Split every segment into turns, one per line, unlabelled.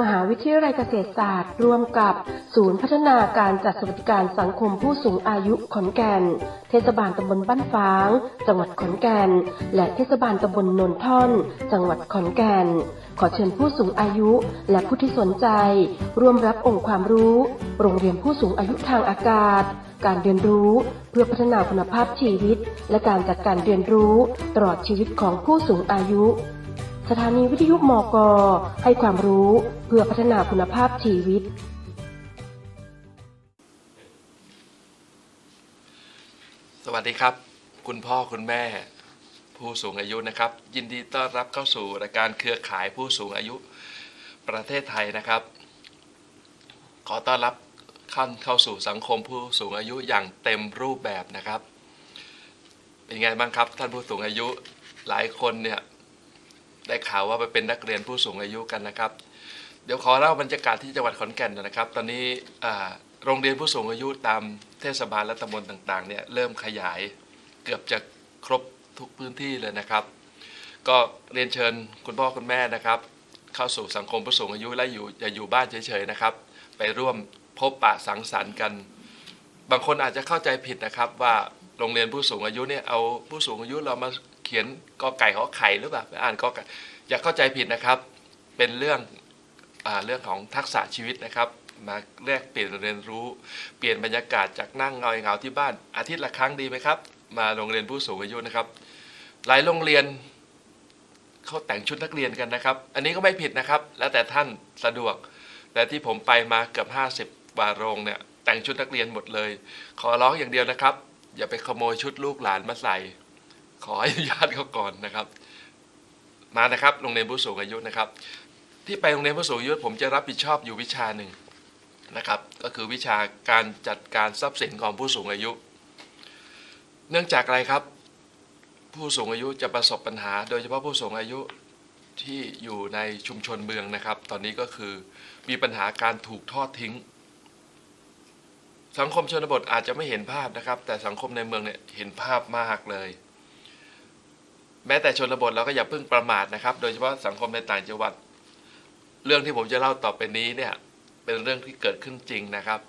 มหาวิทยาลัยเกษตรศาสตร์ ร่วมกับศูนย์พัฒนาการจัดสวัสดิการสังคมผู้สูงอายุขอนแก่น เทศบาลตำบลบ้านฟาง จังหวัดขอนแก่น และเทศบาลตำบลนนท่อน จังหวัดขอนแก่น ขอเชิญผู้สูงอายุและผู้ที่สนใจ ร่วมรับองค์ความรู้ โรงเรียนผู้สูงอายุทางอากาศ การเรียนรู้เพื่อพัฒนาคุณภาพชีวิต และการจัดการเรียนรู้ตลอดชีวิตของผู้สูงอายุ สถานีวิทยุมกให้ความรู้เพื่อพัฒนาคุณภาพชีวิต
สวัสดีครับ คุณพ่อคุณแม่ ผู้สูงอายุนะครับ ยินดีต้อนรับเข้าสู่รายการเครือข่ายผู้สูงอายุประเทศไทยนะครับ ขอต้อนรับขั้นเข้าสู่สังคมผู้สูงอายุอย่างเต็มรูปแบบนะครับ เป็นไงบ้างครับ ท่านผู้สูงอายุหลายคนเนี่ย ได้ข่าวว่าไปเป็นนักเรียนผู้สูงอายุกันนะครับ เดี๋ยวขอเล่าบรรยากาศที่จังหวัดขอนแก่นนะครับ ตอนนี้โรงเรียนผู้สูงอายุตามเทศบาลและตำบลต่างๆเนี่ยเริ่มขยายเกือบจะครบทุกพื้นที่เลยนะครับ ก็เรียนเชิญคุณพ่อคุณแม่นะครับ เข้าสู่สังคมผู้สูงอายุและอยู่อย่าอยู่บ้านเฉยๆนะครับ ไปร่วมพบปะสังสรรค์กัน บางคนอาจจะเข้าใจผิดนะครับว่าโรงเรียนผู้สูงอายุเนี่ยเอาผู้สูงอายุเรามา เขียนกอไก่ขอไข่หรือเปล่าไปอ่านกอไก่อย่าเข้าใจผิดนะครับ เป็นเรื่องอเรื่องของทักษะชีวิตนะครับมาแลกเปลี่ยนเรียนรู้ เปลี่ยนบรรยากาศจากนั่งเงาเงาที่บ้าน อาทิตย์ละครั้งดีไหมครับ มาโรงเรียนผู้สูงอายุนะครับ หลายโรงเรียนเขาแต่งชุดนักเรียนกันนะครับ อันนี้ก็ไม่ผิดนะครับ แล้วแต่ท่านสะดวก แต่ที่ผมไปมาเกือบ 50กว่าโรงเนี่ยแต่งชุดนักเรียนหมดเลย ขอร้องอย่างเดียวนะครับ อย่าไปขโมยชุดลูกหลานมาใส่ ขออนุญาตเขาก่อนนะครับ มานะครับโรงเรียนผู้สูงอายุนะครับ ที่ไปโรงเรียนผู้สูงอายุผมจะรับผิดชอบอยู่วิชาหนึ่งนะครับ ก็คือวิชาการจัดการทรัพย์สินของผู้สูงอายุ เนื่องจากอะไรครับ ผู้สูงอายุจะประสบปัญหา โดยเฉพาะผู้สูงอายุที่อยู่ในชุมชนเมืองนะครับ ตอนนี้ก็คือมีปัญหาการถูกทอดทิ้ง สังคมชนบทอาจจะไม่เห็นภาพนะครับ แต่สังคมในเมืองเนี่ยเห็นภาพมากเลย แม้แต่ชนบทเราก็อย่าเพิ่งประมาทนะครับ โดยเฉพาะสังคมในต่างจังหวัด เรื่องที่ผมจะเล่าต่อไปนี้เนี่ยเป็นเรื่องที่เกิดขึ้นจริงนะครับ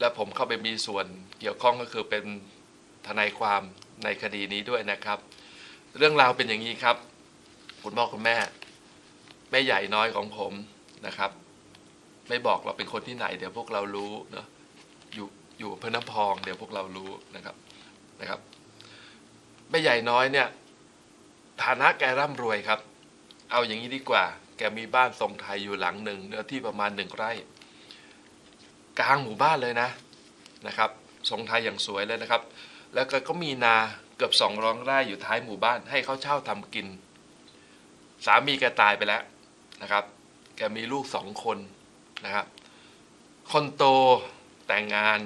และผมเข้าไปมีส่วนเกี่ยวข้องก็คือเป็นทนายความในคดีนี้ด้วยนะครับ เรื่องราวเป็นอย่างนี้ครับ คุณพ่อคุณแม่ แม่ใหญ่น้อยของผมนะครับ ไม่บอกเราเป็นคนที่ไหน เดี๋ยวพวกเรารู้เนาะอยู่อยู่อำเภอน้ำพอง เดี๋ยวพวกเรารู้นะครับนะครับ แม่ใหญ่น้อยเนี่ย ฐานะแกร่ำรวยครับ เอาอย่างนี้ดีกว่า แกมีบ้านทรงไทยอยู่หลังหนึ่งเนื้อที่ประมาณหนึ่งไร่ กลางหมู่บ้านเลยนะนะครับทรงไทยอย่างสวยเลยนะครับ แล้วก็ก็มีนาเกือบสองร้อยไร่อยู่ท้ายหมู่บ้าน ให้เขาเช่าทำกิน สามีแกตายไปแล้วนะครับ แกมีลูกสองคนนะครับ คนโตแต่งงาน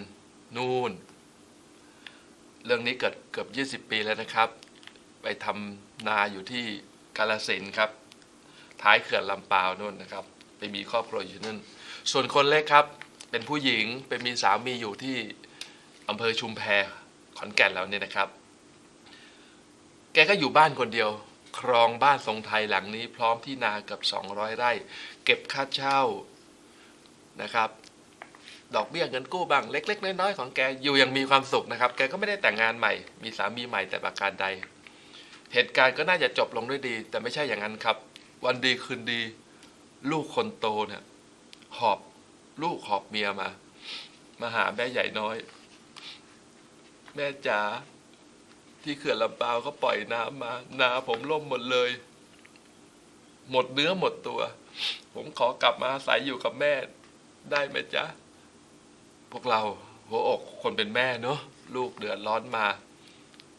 นู่น เรื่องนี้เกิดเกือบ 20 ปีแล้วนะครับ ไปทำนาอยู่ที่กาลสินครับ ท้ายเขื่อนลำปาวนู่นนะครับ ไปมีครอบครัวอยู่นั่น ส่วนคนเล็กครับ เป็นผู้หญิงเป็นมีสามีอยู่ที่อำเภอชุมแพขอนแก่นแล้วเนี่ยนะครับ แกก็อยู่บ้านคนเดียว ครองบ้านทรงไทยหลังนี้ พร้อมที่นาเกือบ200 ไร่ เก็บค่าเช่านะครับ ดอกเบี้ยเงินกู้บ้างเล็ก ๆ น้อยๆของแกอยู่อย่างมีความสุขนะครับ แกก็ไม่ได้แต่งงานใหม่ มีสามีใหม่แต่ประการใด เหตุการณ์ก็น่าจะจบลงด้วยดี แต่ไม่ใช่อย่างนั้นครับ วันดีคืนดี ลูกคนโตเนี่ยหอบลูกหอบเมียมา มาหาแม่ใหญ่น้อย แม่จ๋าที่เขื่อนลำปาวเขาปล่อยน้ำมา นาผมล่มหมดเลย หมดเนื้อหมดตัว ผมขอกลับมาอาศัยอยู่กับแม่ ได้ไหมจ๊ะ พวกเราหัวอกคนเป็นแม่เนอะลูกเดือดร้อนมา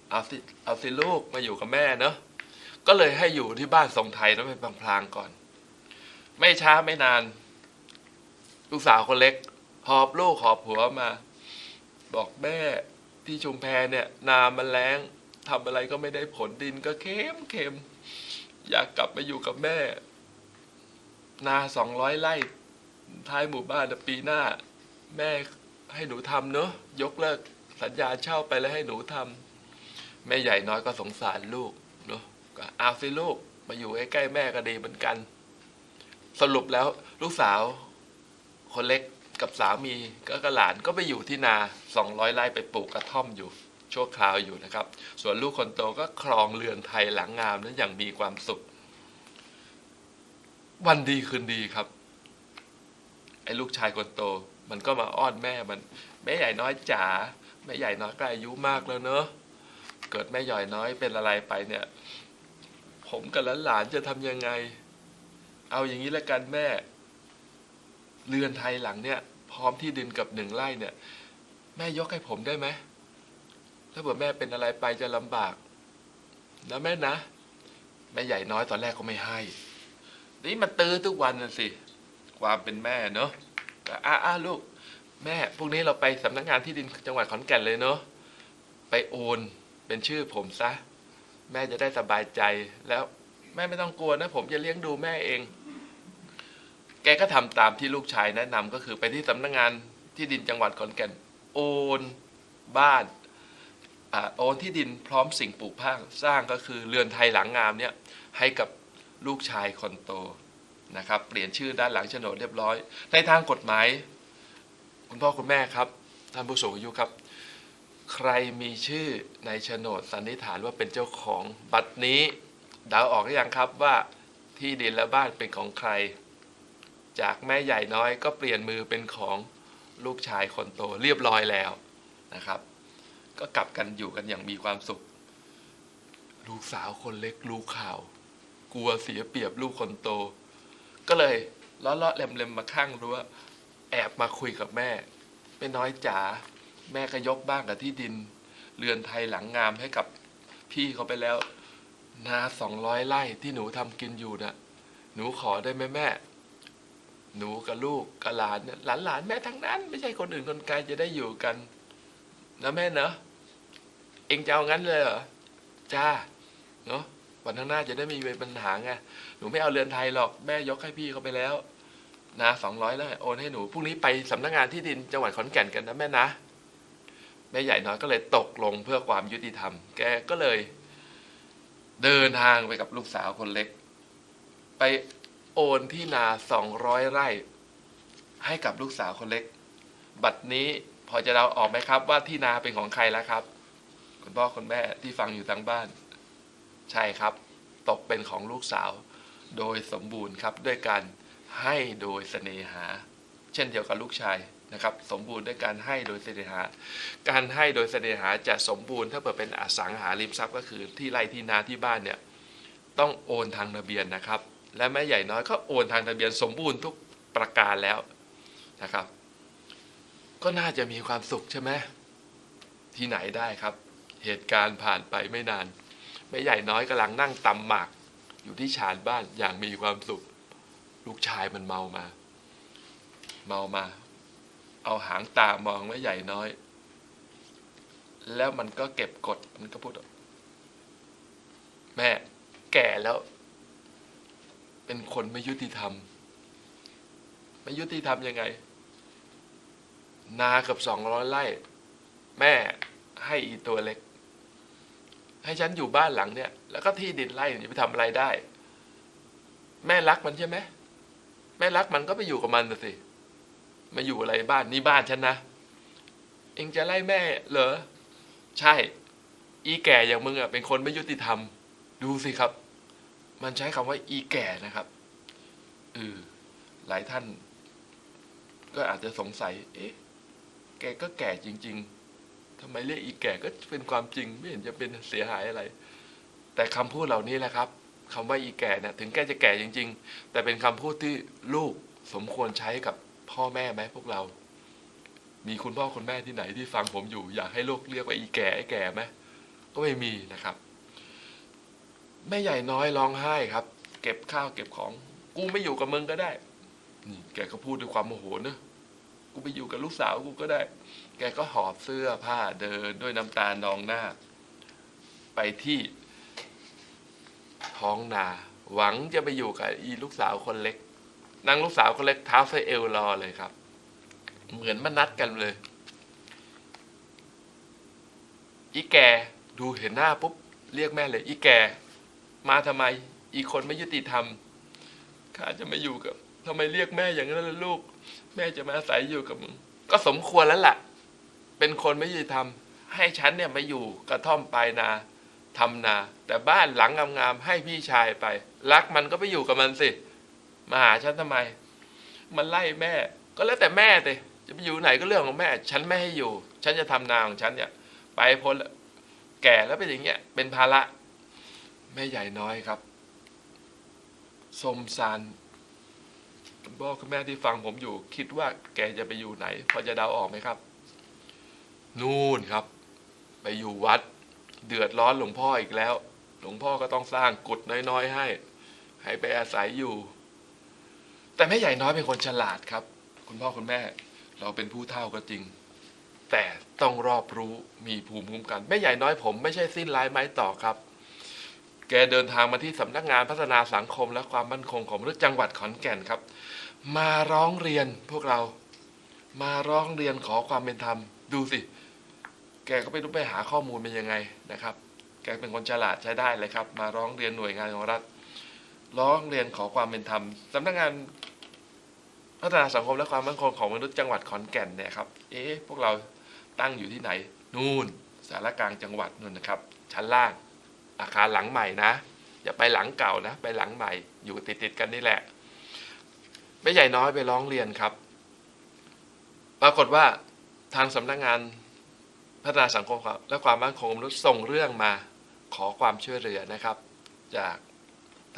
เอาสิเอาสิลูกมาอยู่กับแม่เนอะก็เลยให้อยู่ที่บ้านทรงไทยแล้วไปพลางๆก่อน ไม่ช้าไม่นาน ลูกสาวคนเล็ก หอบลูกหอบผัวมา บอกแม่ที่ชุมแพเนี่ยนามันแล้งทำอะไรก็ไม่ได้ผลดินก็เค็มเค็มอยากกลับมาอยู่กับแม่ นาสองร้อยไร่ท้ายหมู่บ้านปีหน้า แม่ ให้หนูทำเนอะยกเลิกสัญญาเช่าไปแล้วให้หนูทำแม่ใหญ่น้อยก็สงสารลูกเนอะก็เอาสิลูกมาอยู่ใกล้ๆแม่ก็ดีเหมือนกัน สรุปแล้วลูกสาว คนเล็กกับสามีก็กบหลานก็ไปอยู่ที่นาสองร้อยไร่ไปปลูกกระท่อมอยู่ชั่วคราวอยู่นะครับ ส่วนลูกคนโตก็ครองเรือนไทยหลังงามนั้นอย่างมีความสุข วันดีคืนดีครับ ไอ้ลูกชายคนโต มันก็มาอ้อนแม่มัน แม่ใหญ่น้อยจ๋าแม่ใหญ่น้อยก็อายุมากแล้วเนอะเกิดแม่ใหญ่น้อยเป็นอะไรไปเนี่ย ผมกับหลานๆจะทำยังไง เอาอย่างนี้ละกันแม่ เรือนไทยหลังเนี่ย พร้อมที่ดินกับหนึ่งไร่เนี่ย แม่ยกให้ผมได้ไหมถ้าเผื่อแม่เป็นอะไรไปจะลำบากนะแม่นะแม่ใหญ่น้อยตอนแรกก็ไม่ให้ นี่มันตื้อทุกวันน่ะสิ ความเป็นแม่เนอะ อ้าอ้าลูก แม่พรุ่งนี้เราไปสำนักงานที่ดินจังหวัดขอนแก่นเลยเนอะไปโอนเป็นชื่อผมซะ แม่จะได้สบายใจแล้วแม่ไม่ต้องกลัวนะ ผมจะเลี้ยงดูแม่เอง แกก็ทำตามที่ลูกชายแนะนำก็คือไปที่สำนักงานที่ดินจังหวัดขอนแก่น โอนบ้านอโอนที่ดินพร้อมสิ่งปลูกพังสร้างก็คือเรือนไทยหลังงามเนี่ยให้กับลูกชายคนโต นะครับ เปลี่ยนชื่อด้านหลังโฉนดเรียบร้อย ในทางกฎหมาย คุณพ่อคุณแม่ครับ ท่านผู้สูงอายุครับ ใครมีชื่อในโฉนดสันนิษฐานว่าเป็นเจ้าของบัตรนี้เดาออกหรือยังครับว่าที่ดินและบ้านเป็นของใคร จากแม่ใหญ่น้อยก็เปลี่ยนมือเป็นของลูกชายคนโตเรียบร้อยแล้วนะครับ ก็กลับกันอยู่กันอย่างมีความสุข ลูกสาวคนเล็กรู้ข่าว กลัวเสียเปรียบลูกคนโต ก็เลยเลาะๆเล็มๆมาข้างรั้วแอบมาคุยกับแม่ไม่น้อยจ๋าแม่ก็ยกบ้านกับที่ดิน เรือนไทยหลังงามให้กับพี่เขาไปแล้วนาสองร้อยไร่ที่หนูทำกินอยู่น่ะหนูขอได้ไหมแม่ หนูกับลูกกับหลานเนี่ยหลานหลานๆแม่ทั้งนั้น ไม่ใช่คนอื่นคนไกลจะได้อยู่กันนะแม่เนอะเองจะเอางั้นเลยเหรอจ้าเนาะ วันข้างหน้าจะได้ไม่มีปัญหาไงหนูไม่เอาเรือนไทยหรอกแม่ยกให้พี่เขาไปแล้ว นะสองร้อยแล้วโอนให้หนูพรุ่งนี้ไปสำนักงานที่ดินจังหวัดขอนแก่นกันนะแม่นะแม่ใหญ่น้อยก็เลยตกลงเพื่อความยุติธรรม แกก็เลย เดินทางไปกับลูกสาวคนเล็ก ไปโอนที่นาสองร้อยไร่ ให้กับลูกสาวคนเล็ก บัตรนี้พอจะเราออกไหมครับว่าที่นาเป็นของใครแล้วครับ คุณพ่อคุณแม่ที่ฟังอยู่ทางบ้าน ใช่ครับ ตกเป็นของลูกสาว โดยสมบูรณ์ครับด้วยการให้โดยเสน่หา เช่นเดียวกับลูกชายนะครับ สมบูรณ์ด้วยการให้โดยเสน่หา การให้โดยเสน่หาจะสมบูรณ์ถ้าเปิดเป็นอสังหาริมทรัพย์ก็คือที่ไร่ที่นาที่บ้านเนี่ยต้องโอนทางทะเบียนนะครับ และแม่ใหญ่น้อยก็โอนทางทะเบียนสมบูรณ์ทุกประการแล้วนะครับ ก็น่าจะมีความสุขใช่ไหมที่ไหนได้ครับ เหตุการณ์ผ่านไปไม่นาน ม่ใหญ่น้อยกำลังนั่งตำหมาก อยู่ที่ชานบ้านอย่างมีความสุข ลูกชายมันเมามา เมามา เอาหางตามองแม่ใหญ่น้อย แล้วมันก็เก็บกดมันก็พูด แม่แก่แล้ว เป็นคนไม่ยุติธรรม ไม่ยุติธรรมยังไง นาเกับสองร้อยไร่ แม่ให้อีตัวเล็ก ให้ฉันอยู่บ้านหลังเนี่ย แล้วก็ที่ดินไร่เนี่ยไปทำอะไรได้ แม่รักมันใช่ไหมแม่รักมันก็ไปอยู่กับมันสิมาอยู่อะไรบ้านนี่บ้านฉันนะเองจะไล่แม่เหรอใช่ อีแก่อย่างมึงอะเป็นคนไม่ยุติธรรม ดูสิครับ มันใช้คำว่าอีแก่นะครับเออหลายท่าน ก็อาจจะสงสัย เอ๊ะ แกก็แก่จริง ๆ ทำไมเรียกอีแก่ก็เป็นความจริงไม่เห็นจะเป็นเสียหายอะไร แต่คำพูดเหล่านี้แหละครับคำว่าอีแก่เนี่ยถึงแกจะแก่จริง ๆ แต่เป็นคำพูดที่ลูกสมควรใช้กับพ่อแม่ไหมพวกเรา มีคุณพ่อคุณแม่ที่ไหนที่ฟังผมอยู่ อยากให้ลูกเรียกว่าอีแก่ไอ้แก่ไหมก็ไม่มีนะครับแม่ใหญ่น้อยร้องไห้ครับ เก็บข้าวเก็บของ กูไม่อยู่กับมึงก็ได้นี่แกก็พูดด้วยความโมโหเนอะกูไปอยู่กับลูกสาวกูก็ได้ แกก็หอบเสื้อผ้าเดินด้วยน้ำตานองหน้า ไปที่ท้องนา หวังจะไปอยู่กับอีลูกสาวคนเล็กนางลูกสาวคนเล็กเท้าใสเอวรอเลยครับ เหมือนมานัดกันเลย อีแกดูเห็นหน้าปุ๊บ เรียกแม่เลย อีแก มาทำไม อีคนไม่ยุติธรรมข้าจะมาอยู่กับทำไมเรียกแม่อย่างนั้นล่ะลูก แม่จะมาอาศัยอยู่กับมึงก็สมควรแล้วล่ะ เป็นคนไม่ยุติธรรม ให้ฉันเนี่ยมาอยู่กระท่อมปลายนาทำนา แต่บ้านหลังงามๆให้พี่ชายไป รักมันก็ไปอยู่กับมันสิมาหาฉันทำไม มันไล่แม่ ก็แล้วแต่แม่สิจะไปอยู่ไหนก็เรื่องของแม่ ฉันไม่ให้อยู่ ฉันจะทำนาของฉันเนี่ย ไปพ้นแล้วแก่แล้วเป็นอย่างเงี้ยเป็นภาระแม่ใหญ่น้อยครับสมสารคุณพ่อคุณแม่ที่ฟังผมอยู่ คิดว่าแกจะไปอยู่ไหน พอจะเดาออกไหมครับ นู่นครับ ไปอยู่วัด เดือดร้อนหลวงพ่ออีกแล้ว หลวงพ่อก็ต้องสร้างกุฏน้อยๆให้ ให้ไปอาศัยอยู่ แต่แม่ใหญ่น้อยเป็นคนฉลาดครับ คุณพ่อคุณแม่ เราเป็นผู้เฒ่าก็จริง แต่ต้องรอบรู้มีภูมิคุ้มกันแม่ใหญ่น้อยผมไม่ใช่สิ้นลายไม้ต่อครับ แกเดินทางมาที่สำนักงานพัฒนาสังคมและความมั่นคงของมนุษย์จังหวัดขอนแก่นครับ มาร้องเรียนพวกเรา มาร้องเรียนขอความเป็นธรรมดูสิ แกก็ไม่รู้ไปหาข้อมูลเป็นยังไงนะครับ แกเป็นคนฉลาดใช้ได้เลยครับ มาร้องเรียนหน่วยงานของรัฐ ร้องเรียนขอความเป็นธรรมสำนักงานพัฒนาสังคมและความมั่นคงของมนุษย์จังหวัดขอนแก่นเนี่ยครับ เอ๊ะพวกเราตั้งอยู่ที่ไหน นู่นสารกลางจังหวัดนู่นนะครับ ชั้นล่าง อาคารหลังใหม่นะ อย่าไปหลังเก่านะ ไปหลังใหม่ อยู่ติดติดๆกันนี่แหละไม่ใหญ่น้อยไปร้องเรียนครับ ปรากฏว่าทางสำนักงาน พัฒนาสังคมและความมั่นคงของมนุษย์ส่งเรื่องมาขอความช่วยเหลือนะครับ จาก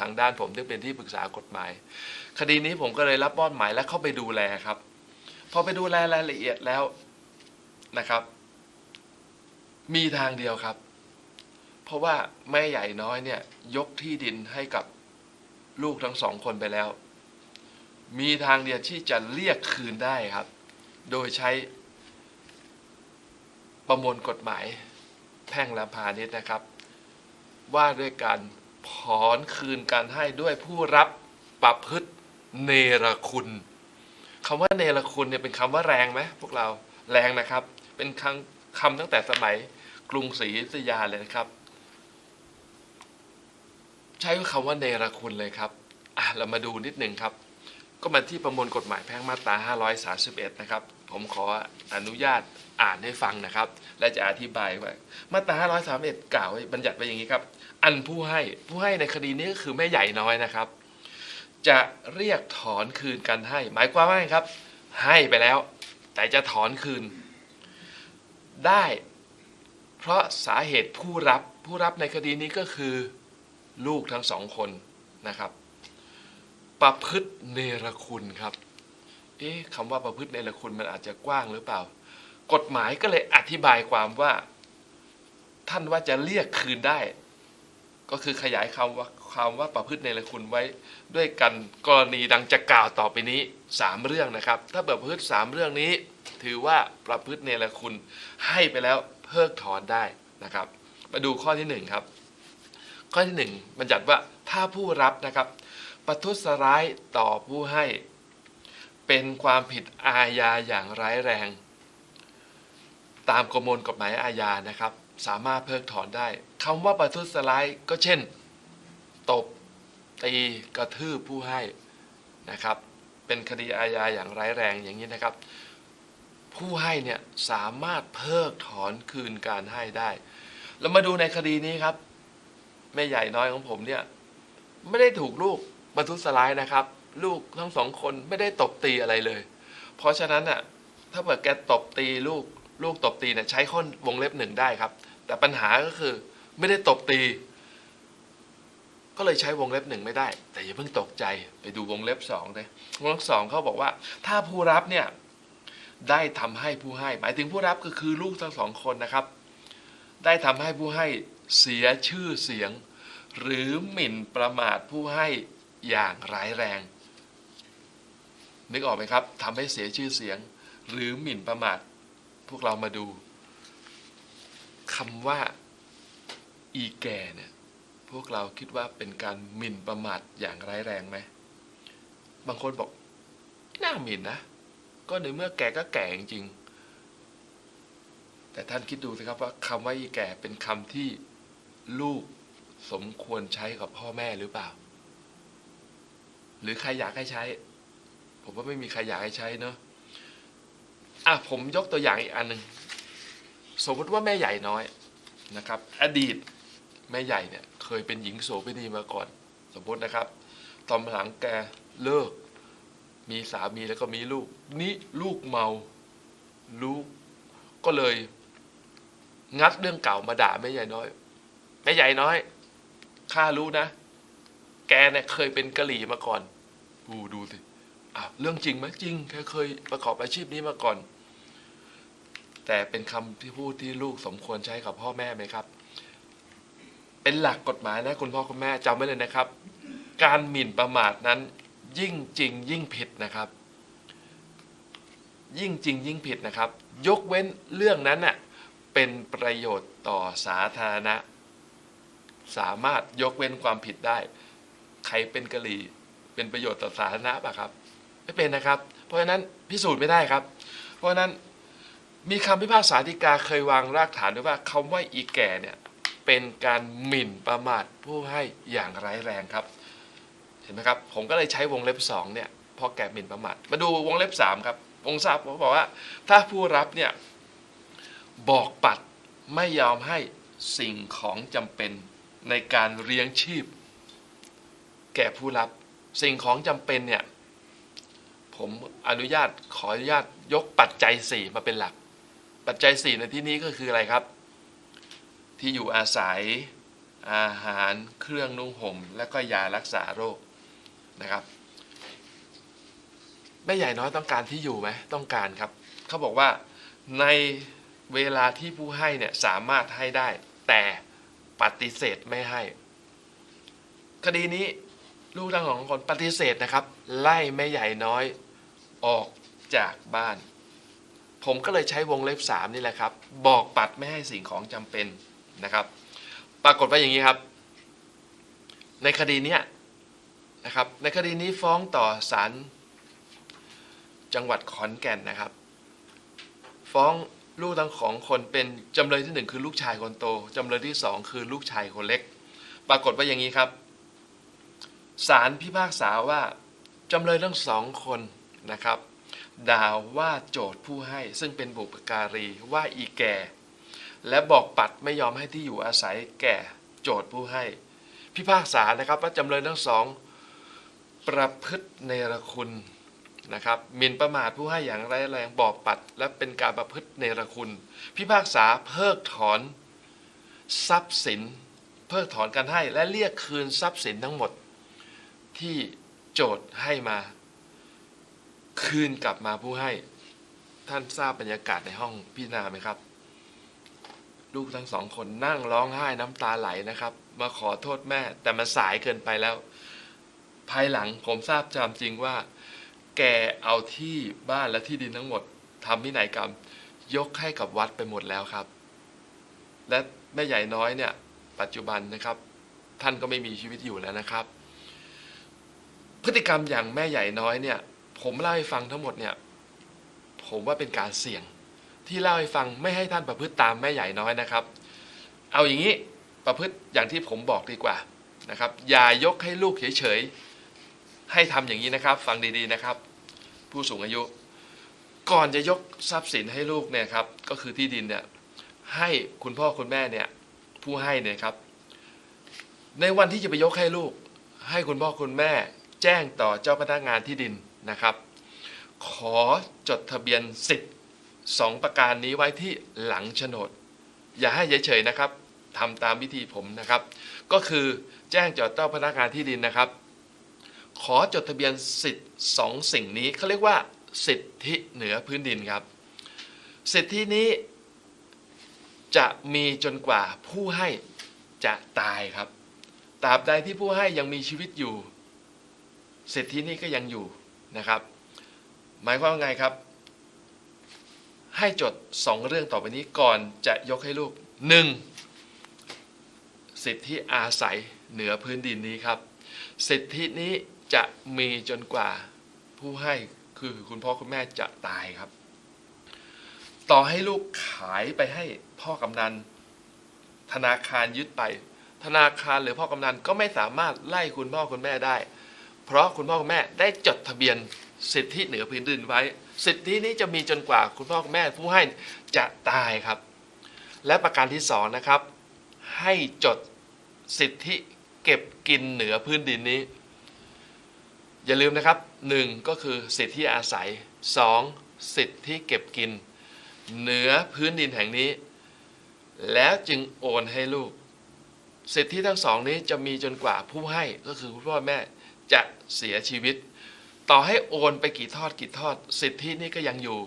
ทางด้านผมที่เป็นที่ปรึกษากฎหมาย คดีนี้ผมก็เลยรับมอบหมายและเข้าไปดูแลครับ พอไปดูแลรายละเอียดแล้วนะครับ มีทางเดียวครับ เพราะว่าแม่ใหญ่น้อยเนี่ยยกที่ดินให้กับลูกทั้งสองคนไปแล้ว มีทางเดียวที่จะเรียกคืนได้ครับ โดยใช้ ประมวลกฎหมายแพ่งและพาณิชย์นะครับ ว่าด้วยการถอนคืนการให้ด้วยผู้รับประพฤติเนรคุณคำว่าเนรคุณเนี่ยเป็นคำว่าแรงไหมพวกเราแรงนะครับ เป็นคำคำตั้งแต่สมัยกรุงศรีอยุธยาเลยนะครับ ใช้คำว่าเนรคุณเลยครับอะเรามาดูนิดหนึ่งครับ ก็มาที่ประมวลกฎหมายแพ่งมาตรา531 นะครับ ผมขออนุญาต อ่านให้ฟังนะครับ และจะอธิบายไว้มาตรา531กล่าวไว้บัญญัติไว้อย่างนี้ครับ อันผู้ให้ผู้ให้ในคดีนี้ก็คือแม่ใหญ่น้อยนะครับ จะเรียกถอนคืนกันให้ หมายความว่าไงครับ ให้ไปแล้ว แต่จะถอนคืน ได้ เพราะสาเหตุผู้รับผู้รับในคดีนี้ก็คือลูกทั้งสองคนนะครับ ประพฤติเนรคุณครับ เอ๊ะคำว่าประพฤติเนรคุณมันอาจจะกว้างหรือเปล่า กฎหมายก็เลยอธิบายความว่า ท่านว่าจะเรียกคืนได้ ก็คือขยายคำว่าคำว่าประพฤติเนรคุณไว้ ด้วยกันกรณีดังจะกล่าวต่อไปนี้สามเรื่องนะครับ ถ้าประพฤติสามเรื่องนี้ ถือว่าประพฤติเนรคุณให้ไปแล้วเพิกถอนได้นะครับ มาดูข้อที่หนึ่งครับข้อที่หนึ่งบัญญัติว่าถ้าผู้รับนะครับประทุษร้ายต่อผู้ให้ เป็นความผิดอาญาอย่างร้ายแรง ตามประมวลกฎหมายอาญานะครับ สามารถเพิกถอนได้คำว่าประทุษร้ายก็เช่น ตบ ตีกระทืบผู้ให้นะครับ เป็นคดีอาญาอย่างร้ายแรงอย่างนี้นะครับ ผู้ให้เนี่ยสามารถเพิกถอนคืนการให้ได้ เรามาดูในคดีนี้ครับแม่ใหญ่น้อยของผมเนี่ยไม่ได้ถูกลูกบรรทุษร้ายนะครับ ลูกทั้งสองคนไม่ได้ตบตีอะไรเลย เพราะฉะนั้นน่ะถ้าเกิดแกตบตีลูก ลูกตบตีเนี่ยใช้ข้อวงเล็บหนึ่งได้ครับ แต่ปัญหาก็คือไม่ได้ตบตี ก็เลยใช้วงเล็บหนึ่งไม่ได้ แต่อย่าเพิ่งตกใจไปดูวงเล็บสองเลยวงเล็บสองเขาบอกว่า ถ้าผู้รับเนี่ยได้ทำให้ผู้ให้ หมายถึงผู้รับก็คือลูกทั้งสองคนนะครับ ได้ทำให้ผู้ให้เสียชื่อเสียง หรือหมิ่นประมาทผู้ให้อย่างร้ายแรง นึกออกไหมครับทำให้เสียชื่อเสียง หรือหมิ่นประมาท พวกเรามาดูคำว่าอีแก่เนี่ยพวกเราคิดว่าเป็นการหมิ่นประมาทอย่างร้ายแรงไหม บางคนบอกน่าหมิ่นนะ ก็ในเมื่อแก่ก็แก่จริงๆ แต่ท่านคิดดูสิครับว่าคำว่าอีแก่เป็นคำที่ลูกสมควรใช้กับพ่อแม่หรือเปล่า หรือใครอยากให้ใช้ ผมว่าไม่มีใครอยากให้ใช้เนอะ อะผมยกตัวอย่างอีกอันหนึ่งสมมติว่าแม่ใหญ่น้อยนะครับ อดีตแม่ใหญ่เนี่ยเคยเป็นหญิงโสเภณีมาก่อน สมมตินะครับตอนหลังแกเลิก มีสามีแล้วก็มีลูก นี่ลูกเมาลูกก็เลย งัดเรื่องเก่ามาด่าแม่ใหญ่น้อยแม่ใหญ่น้อยข้ารู้นะ แกเนี่ยเคยเป็นกะหรี่มาก่อนดูดูสิอะเรื่องจริงไหมจริงแกเคยประกอบอาชีพนี้มาก่อน แต่เป็นคำที่พูดที่ลูกสมควรใช้กับพ่อแม่ไหมครับ เป็นหลักกฎหมายนะคุณพ่อคุณแม่จำไว้เลยนะครับ การหมิ่นประมาทนั้น ยิ่งจริงยิ่งผิดนะครับ ยิ่งจริงยิ่งผิดนะครับ ยกเว้นเรื่องนั้นน่ะเป็นประโยชน์ต่อสาธารณะ สามารถยกเว้นความผิดได้ ใครเป็นกะหรี่เป็นประโยชน์ต่อสาธารณะป่ะครับ ไม่เป็นนะครับ เพราะฉะนั้นพิสูจน์ไม่ได้ครับ เพราะฉะนั้น มีคำพิพากษาฎีกาเคยวางรากฐานด้วยว่าคำว่าอีแก่เนี่ยเป็นการหมิ่นประมาทผู้ให้อย่างร้ายแรงครับ เห็นไหมครับ ผมก็เลยใช้วงเล็บสองเนี่ยพอแก่หมิ่นประมาทมาดูวงเล็บสามครับวงทรัพย์เขาบอกว่า ถ้าผู้รับเนี่ยบอกปัดไม่ยอมให้สิ่งของจำเป็นในการเลี้ยงชีพ แก่ผู้รับสิ่งของจำเป็นเนี่ยผมอนุญาตขออนุญาตยกปัจจัยสี่มาเป็นหลัก ปัจจัยสี่ในที่นี้ก็คืออะไรครับ ที่อยู่อาศัยอาหารเครื่องนุ่งห่ม และก็ยารักษาโรคนะครับแม่ใหญ่น้อยต้องการที่อยู่ไหมต้องการครับเขาบอกว่าในเวลาที่ผู้ให้เนี่ยสามารถให้ได้ แต่ปฏิเสธไม่ให้ คดีนี้ลูกทั้งสองคนปฏิเสธนะครับ ไล่แม่ใหญ่น้อยออกจากบ้าน ผมก็เลยใช้วงเล็บสามนี่แหละครับ บอกปัดไม่ให้สิ่งของจำเป็นนะครับ ปรากฏว่าอย่างนี้ครับ ในคดีนี้นะครับ ในคดีนี้ฟ้องต่อศาลจังหวัดขอนแก่นนะครับ ฟ้องลูกทั้งของคนเป็นจำเลยที่หนึ่งคือลูกชายคนโตจำเลยที่สองคือลูกชายคนเล็ก ปรากฏว่าอย่างนี้ครับศาลพิพากษาว่าจำเลยทั้งสองคนนะครับ ด่าว่าโจทย์ผู้ให้ ซึ่งเป็นบุปการีว่าอีแก่ และบอกปัดไม่ยอมให้ที่อยู่อาศัยแก่โจทย์ผู้ให้ พิพากษานะครับว่าจำเลยทั้งสอง ประพฤติเนรคุณนะครับหมิ่นประมาทผู้ให้อย่างร้ายแรงบอกปัด และเป็นการประพฤติเนรคุณ พิพากษาเพิกถอนทรัพย์สิน เพิกถอนการให้และเรียกคืนทรัพย์สินทั้งหมดที่โจทย์ให้มา คืนกลับมาผู้ให้ท่านทราบบรรยากาศในห้องพิจารณาไหมครับ ลูกทั้งสองคนนั่งร้องไห้น้ำตาไหลนะครับ มาขอโทษแม่ แต่มันสายเกินไปแล้ว ภายหลังผมทราบจามจริงว่า แกเอาที่บ้านและที่ดินทั้งหมดทำพินัยกรรม ยกให้กับวัดไปหมดแล้วครับ และแม่ใหญ่น้อยเนี่ย ปัจจุบันนะครับ ท่านก็ไม่มีชีวิตอยู่แล้วนะครับ พฤติกรรมอย่างแม่ใหญ่น้อยเนี่ย ผมเล่าให้ฟังทั้งหมดเนี่ย ผมว่าเป็นการเสี่ยง ที่เล่าให้ฟังไม่ให้ท่านประพฤติตามแม่ใหญ่น้อยนะครับ เอาอย่างนี้ประพฤติอย่างที่ผมบอกดีกว่านะครับ อย่ายกให้ลูกเฉยๆให้ทำอย่างนี้นะครับ ฟังดีๆนะครับ ผู้สูงอายุ ก่อนจะยกทรัพย์สินให้ลูกเนี่ยครับ ก็คือที่ดินเนี่ยให้คุณพ่อคุณแม่เนี่ยผู้ให้เนี่ยครับ ในวันที่จะไปยกให้ลูก ให้คุณพ่อคุณแม่ แจ้งต่อเจ้าพนักงานที่ดิน นะครับ ขอจดทะเบียนสิทธิ์สองประการนี้ไว้ที่หลังโฉนด อย่าให้เฉยๆนะครับทำตามวิธีผมนะครับ ก็คือแจ้งจดเจ้าพนักงานที่ดินนะครับ ขอจดทะเบียนสิทธิ์สองสิ่งนี้เขาเรียกว่า สิทธิเหนือพื้นดินครับ สิทธินี้จะมีจนกว่าผู้ให้จะตายครับตราบใดที่ผู้ให้ยังมีชีวิตอยู่ สิทธินี้ก็ยังอยู่ นะครับ หมายความว่าไงครับ ให้จดสองเรื่องต่อไปนี้ก่อนจะยกให้ลูกหนึ่งสิทธิอาศัยเหนือพื้นดินนี้ครับ สิทธินี้จะมีจนกว่าผู้ให้คือคุณพ่อคุณแม่จะตายครับ ต่อให้ลูกขายไปให้พ่อกำนัน ธนาคารยึดไป ธนาคารหรือพ่อกำนันก็ไม่สามารถไล่คุณพ่อคุณแม่ได้ เพราะคุณพ่อคุณแม่ได้จดทะเบียนสิทธิเหนือพื้นดินไว้ สิทธินี้จะมีจนกว่าคุณพ่อคุณแม่ผู้ให้จะตายครับ และประการที่สองนะครับ ให้จดสิทธิเก็บกินเหนือพื้นดินนี้ อย่าลืมนะครับหนึ่งก็คือสิทธิอาศัยสองสิทธิเก็บกิน เหนือพื้นดินแห่งนี้ แล้วจึงโอนให้ลูก สิทธิทั้งสองนี้จะมีจนกว่าผู้ให้ก็คือคุณพ่อแม่ จะเสียชีวิต ต่อให้โอนไปกี่ทอดกี่ทอด สิทธินี้ก็ยังอยู่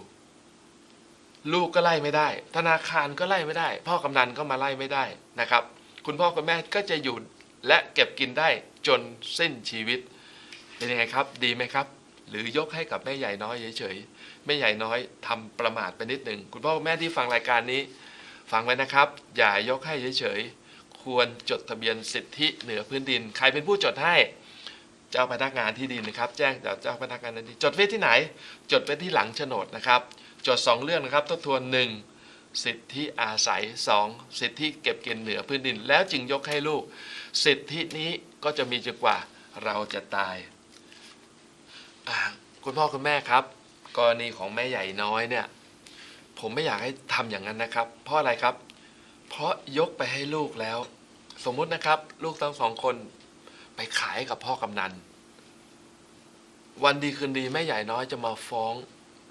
ลูกก็ไล่ไม่ได้ ธนาคารก็ไล่ไม่ได้ พ่อกำนันก็มาไล่ไม่ได้นะครับ คุณพ่อคุณแม่ก็จะอยู่และเก็บกินได้จนสิ้นชีวิตเป็นยังไงครับ ดีไหมครับ หรือยกให้กับแม่ใหญ่น้อยเฉยๆแม่ใหญ่น้อยทำประมาทไปนิดหนึ่งคุณพ่อคุณแม่ที่ฟังรายการนี้ ฟังไว้นะครับ อย่ายกให้เฉยๆควรจดทะเบียนสิทธิเหนือพื้นดิน ใครเป็นผู้จดให้ เจ้าพนักงานที่ดินนะครับ แจ้งจากเจ้าพนักงานที่ดินจดไว้ที่ไหน จดไว้ที่หลังโฉนดนะครับ จด 2 เรื่องนะครับ ทบทวน 1. สิทธิอาศัย 2. สิทธิเก็บกินเหนือพื้นดิน แล้วจึงยกให้ลูก สิทธินี้ก็จะมีจนกว่าเราจะตาย คุณพ่อคุณแม่ครับ กรณีของแม่ใหญ่น้อยเนี่ย ผมไม่อยากให้ทำอย่างนั้นนะครับ เพราะอะไรครับ เพราะยกไปให้ลูกแล้ว สมมุตินะครับ ลูกทั้งสองคน ไปขายกับพ่อกำนัน วันดีคืนดีแม่ใหญ่น้อยจะมาฟ้อง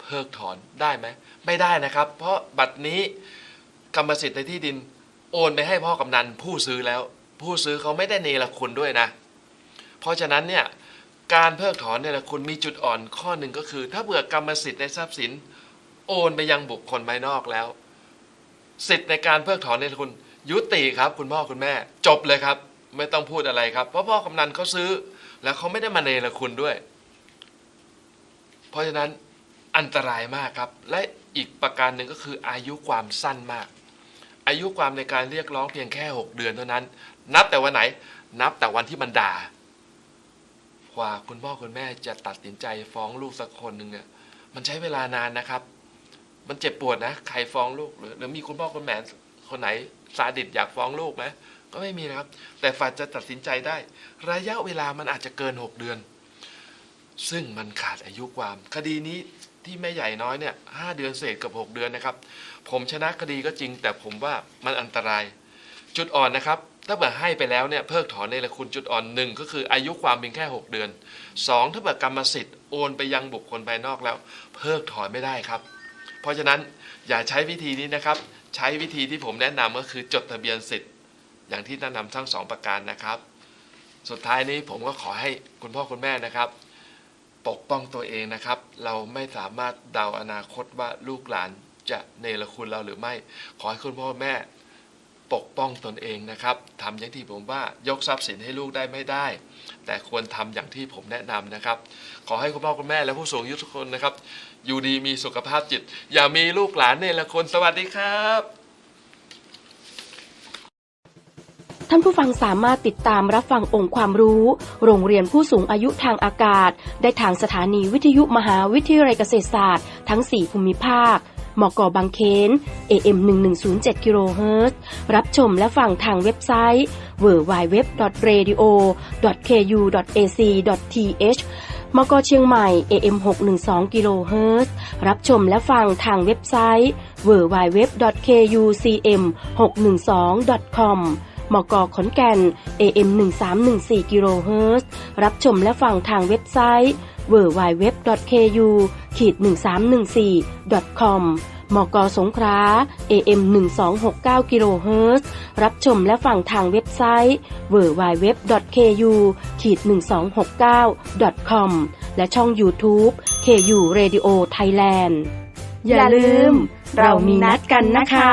เพิกถอนได้ไหมไม่ได้นะครับ เพราะบัตรนี้กรรมสิทธิ์ในที่ดิน โอนไปให้พ่อกำนันผู้ซื้อแล้ว ผู้ซื้อเขาไม่ได้เนรคุณด้วยนะ เพราะฉะนั้นเนี่ยการเพิกถอนเนรคุณมีจุดอ่อนข้อหนึ่งก็คือ ถ้าเบื่อกรรมสิทธิ์ในทรัพย์สิน โอนไปยังบุคคลภายนอกแล้ว สิทธิ์ในการเพิกถอนเนรคุณยุติครับ คุณพ่อคุณแม่ จบเลยครับ ไม่ต้องพูดอะไรครับ เพราะพ่อกำนันเขาซื้อ แล้วเขาไม่ได้มาเนรคุณด้วย เพราะฉะนั้นอันตรายมากครับ และอีกประการหนึ่งก็คืออายุความสั้นมาก อายุความในการเรียกร้องเพียงแค่ 6 เดือนเท่านั้น นับแต่วันไหน นับแต่วันที่มันด่ากว่าคุณพ่อคุณแม่จะตัดสินใจฟ้องลูกสักคนหนึ่งเนี่ยมันใช้เวลานานนะครับ มันเจ็บปวดนะ ใครฟ้องลูกหรือหรือมีคุณพ่อคุณแม่คนไหนซาดิสอยากฟ้องลูกไหม ก็ไม่มีนะครับ แต่ฝ่าจะตัดสินใจได้ ระยะเวลามันอาจจะเกิน 6 เดือน ซึ่งมันขาดอายุความ คดีนี้ที่แม่ใหญ่น้อยเนี่ยห้าเดือนเศษกับ 6 เดือนนะครับ ผมชนะคดีก็จริง แต่ผมว่ามันอันตราย จุดอ่อนนะครับ ถ้าเกิดให้ไปแล้วเนี่ยเพิกถอนในละคุณจุดอ่อนหนึ่งก็คืออายุความเพียงแค่ 6 เดือน 2 ถ้าเกิดกรรมสิทธิ์โอนไปยังบุคคลภายนอกแล้ว เพิกถอนไม่ได้ครับ เพราะฉะนั้นอย่าใช้วิธีนี้นะครับ ใช้วิธีที่ผมแนะนำก็คือจดทะเบียนสิทธิ์ อย่างที่แนะนำทั้งสองประการนะครับ สุดท้ายนี้ผมก็ขอให้คุณพ่อคุณแม่นะครับ ปกป้องตัวเองนะครับ เราไม่สามารถเดาอนาคตว่าลูกหลานจะเนรคุณเราหรือไม่ ขอให้คุณพ่อแม่ปกป้องตนเองนะครับทำอย่างที่ผมว่ายกทรัพย์สินให้ลูกได้ไม่ได้ แต่ควรทำอย่างที่ผมแนะนำนะครับ ขอให้คุณพ่อคุณแม่และผู้สูงอายุทุกคนนะครับ อยู่ดีมีสุขภาพจิต อย่ามีลูกหลานเนรคุณสวัสดีครับ
ท่านผู้ฟังสามารถติดตามรับฟังองค์ความรู้ โรงเรียนผู้สูงอายุทางอากาศ ได้ทางสถานีวิทยุมหาวิทยาลัยเกษตรศาสตร์ ทั้ง 4 ภูมิภาค มกบางเขน AM 1107กิโลเฮิรตซ์รับชมและฟังทางเว็บไซต์ www.radio.ku.ac.th มกเชียงใหม่ AM 612กิโลเฮิรตซ์รับชมและฟังทางเว็บไซต์ www.kucm612.com มกขอนแก่น AM 1314กิโลเฮิรตซ์รับชมและฟังทางเว็บไซต์ www.ku-1314.com มกสงขลา AM 1269กิโลเฮิรตซ์รับชมและฟังทางเว็บไซต์ www.ku-1269.com และช่อง YouTube KU Radio Thailand อย่าลืม เรามีนัดกันนะคะ